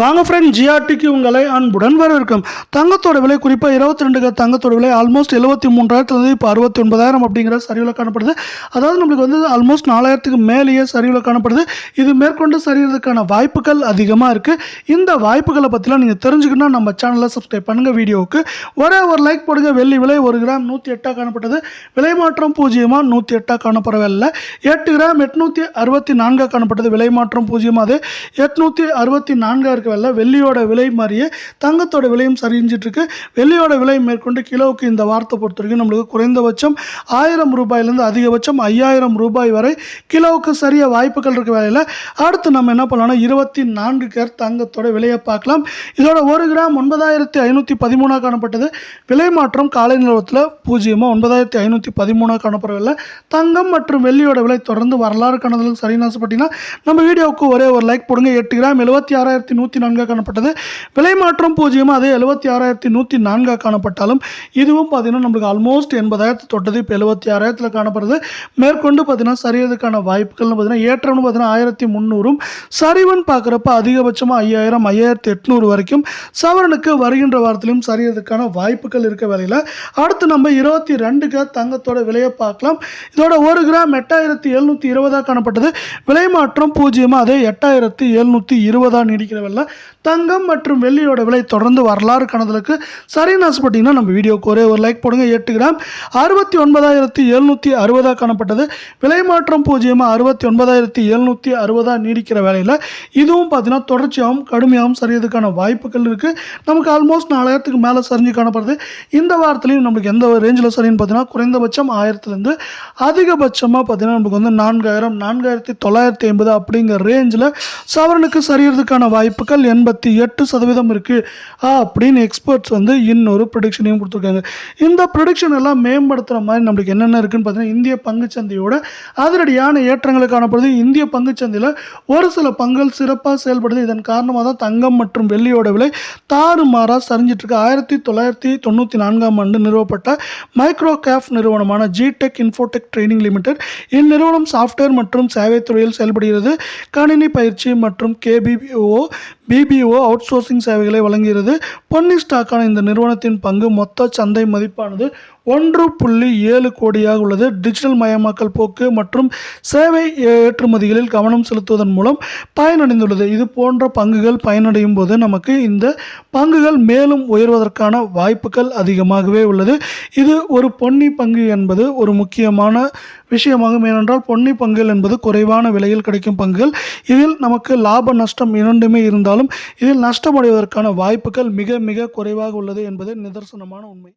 வாங்க ஃப்ரெண்ட் ஜிஆர்டிக்கு உங்களை அன்புடன் வரவேற்கும். தங்கத்தோட விலை குறிப்பாக இருபத்தி ரெண்டுக்கு தங்கத்தோட விலை ஆல்மோஸ்ட் எழுபத்தி மூன்றாயிரத்துலேருந்து இப்போ அறுபத்தி ஒன்பதாயிரம் அப்படிங்கிற சரிவில் காணப்படுது. அதாவது நம்மளுக்கு வந்து ஆல்மோஸ்ட் நாலாயிரத்துக்கு மேலேயே சரிவில் காணப்படுது. இது மேற்கொண்டு சரியறதுக்கான வாய்ப்புகள் அதிகமாக இருக்குது இந்த வாய்ப்புகளை பற்றிலாம் நீங்கள் தெரிஞ்சுக்கணும் நம்ம சேனலை சப்ஸ்கிரைப் பண்ணுங்கள் வீடியோவுக்கு. ஒரே ஒரு லைக் போடுங்க. வெள்ளி விலை ஒரு கிராம் நூற்றி எட்டாக காணப்பட்டது. விலை மாற்றம் பூஜ்ஜியமாக நூற்றி எட்டாக காணப்படவில்லை. எட்டு கிராம் எட்நூற்றி அறுபத்தி நான்காக காணப்பட்டது. விலை மாற்றம் பூஜ்ஜியமாக அது. எட்நூற்றி அறுபத்தி நான்காக இருக்க வெள்ள வெள்ளியோட விலை மாதிரியே தங்கத்தோட விலையும் சரிஞ்சிட்ருக்கு. வெள்ளியோட விலை மேற்கொண்டு கிலோவுக்கு இந்த வார்த்தை பொறுத்த வரைக்கும் நம்மளுக்கு குறைந்தபட்சம் ஆயிரம் ரூபாயிலேருந்து அதிகபட்சம் ஐயாயிரம் ரூபாய் வரை கிலோவுக்கு சரிய வாய்ப்புகள் இருக்க வேலையில். அடுத்து நம்ம என்ன பண்ணலாம்னா இருபத்தி நான்கு கேர் தங்கத்தோட விலையை பார்க்கலாம். இதோட ஒரு கிராம் ஒன்பதாயிரத்தி ஐநூற்றி பதிமூணாக காணப்பட்டது. விலை மாற்றம் காலை நிலவரத்தில் பூஜ்ஜியமாக ஒன்பதாயிரத்தி ஐநூற்றி பதிமூணாக காணப்படவில்லை. தங்கம் மற்றும் வெள்ளியோட விலை தொடர்ந்து வரலாறு கணதில் சரின்னு ஆசைப்பட்டீங்கன்னா நம்ம வீடியோவுக்கு ஒரே ஒரு லைக் போடுங்க. எட்டு கிராம் எழுபத்தி ஆறாயிரத்தி நூற்றி நான்காக காணப்பட்டது. விலை மாற்றம் பூஜ்ஜியமாக அதே எழுபத்தி ஆறாயிரத்தி நூற்றி நான்காக காணப்பட்டாலும் இதுவும் பார்த்தீங்கன்னா நம்மளுக்கு ஆல்மோஸ்ட் எண்பதாயிரத்து தொட்டது. இப்போ எழுபத்தி ஆறாயிரத்தில் காணப்படுது மேற்கொண்டு பார்த்தீங்கன்னா சரியதுக்கான வாய்ப்புகள்னு பார்த்தீங்கன்னா ஏற்றம்னு பார்த்தீங்கன்னா ஆயிரத்தி முந்நூறும். சரிவுன்னு பார்க்குறப்ப அதிகபட்சமாக ஐயாயிரம் ஐயாயிரத்தி எட்நூறு வரைக்கும் சவரனுக்கு வருகின்ற வாரத்திலும் சரியதுக்கான வாய்ப்புகள் இருக்க வேலையில். அடுத்து நம்ம இருபத்தி ரெண்டுக்கு தங்கத்தோட விலையை பார்க்கலாம். இதோட ஒரு கிராம் எட்டாயிரத்தி எழுநூற்றி இருபதாக காணப்பட்டது. விலை மாற்றம் பூஜ்ஜியமாக அதே எட்டாயிரத்தி எழுநூற்றி இருபதாக நீடிக்கிற வெள்ள தங்கம் மற்றும் வெள்ளியோட விலை தொடர்ந்து வரலாறு கணதலுக்கு சரின்னு ஆசைப்பட்டீங்கன்னா நம்ம வீடியோக்கு ஒரே ஒரு லைக் போடுங்க. எட்டு கிராம். அறுபத்தி ஒன்பதாயிரத்தி எழுநூற்றி அறுபதாக காணப்பட்டது. விலை மாற்றம் பூஜ்ஜியமாக அறுபத்தி ஒன்பதாயிரத்தி எழுநூற்றி அறுபதாக நீடிக்கிற வேலையில் இதுவும் பார்த்தீங்கன்னா தொடர்ச்சியாகவும் கடுமையாகவும் சரியதுக்கான வாய்ப்புகள் இருக்குது நமக்கு ஆல்மோஸ்ட் நாலாயிரத்துக்கு மேலே சரிஞ்சு காணப்படுது. இந்த வாரத்துலையும் நமக்கு எந்த ஒரு ரேஞ்சில் சரின்னு பார்த்தீங்கன்னா குறைந்தபட்சம் ஆயிரத்துலேருந்து அதிகபட்சமாக பார்த்தீங்கன்னா நமக்கு வந்து நான்காயிரம் நான்காயிரத்தி தொள்ளாயிரத்தி ஐம்பது அப்படிங்கிற ரேஞ்சில் சவரனுக்கு சரியறதுக்கான வாய்ப்புகள் எண்பத்தி எட்டு சதவீதம் இருக்குது அப்படின்னு எக்ஸ்பர்ட்ஸ் வந்து இன்னொரு ப்ரொடிக்ஷனையும் கொடுத்துருக்காங்க. இந்த ப்ரொடிக்ஷன் எல்லாம் மேம்படுத்துகிற மாதிரி நம்மளுக்கு என்னென்ன இருக்குன்னு பார்த்தீங்கன்னா இந்திய பங்குச்சந்தையோட அதிரடியான ஏற்றங்களை காணப்படுது. இந்திய பங்குச்சந்தையில் ஒரு சில பங்குகள் சிறப்பாக செயல்படுது. இதன் காரணமாக தான் தங்கம் மற்றும் வெள்ளியோட விலை தாறுமாறாக சரிஞ்சிட்ருக்கு ஆயிரத்தி தொள்ளாயிரத்தி தொண்ணூற்றி நான்காம் ஆண்டு நிறுவப்பட்ட மைக்ரோ கேஃப் நிறுவனமான ஜிடெக் இன்ஃபோடெக் ட்ரைனிங் லிமிடெட் இந்நிறுவனம் சாஃப்ட்வேர் மற்றும் சேவை துறையில் செயல்படுகிறது. கணினி பயிற்சி மற்றும் கேபிஓ பிபிஓ அவுட் சோர்சிங் சேவைகளை வழங்குகிறது. பொன்னி ஸ்டாக்கான இந்த நிறுவனத்தின் பங்கு மொத்த சந்தை மதிப்பானது ஒன்று புள்ளி ஏழு கோடியாக உள்ளது. டிஜிட்டல் மயமாக்கல் போக்கு மற்றும் சேவை ஏற்றுமதிகளில் கவனம் செலுத்துவதன் மூலம் பயனடைந்துள்ளது. இது போன்ற பங்குகள் பயனடையும் போது நமக்கு இந்த பங்குகள் மேலும் உயர்வதற்கான வாய்ப்புகள் அதிகமாகவே உள்ளது. இது ஒரு பொன்னி பங்கு என்பது ஒரு முக்கியமான விஷயமாகும். ஏனென்றால் பொன்னி பங்குகள் என்பது குறைவான விலையில் கிடைக்கும் பங்குகள். இதில் நமக்கு லாப நஷ்டம் இரண்டுமே இருந்தாலும் இதில் நஷ்டமடைவதற்கான வாய்ப்புகள் மிக மிக குறைவாக உள்ளது என்பது நிதர்சனமான உண்மை.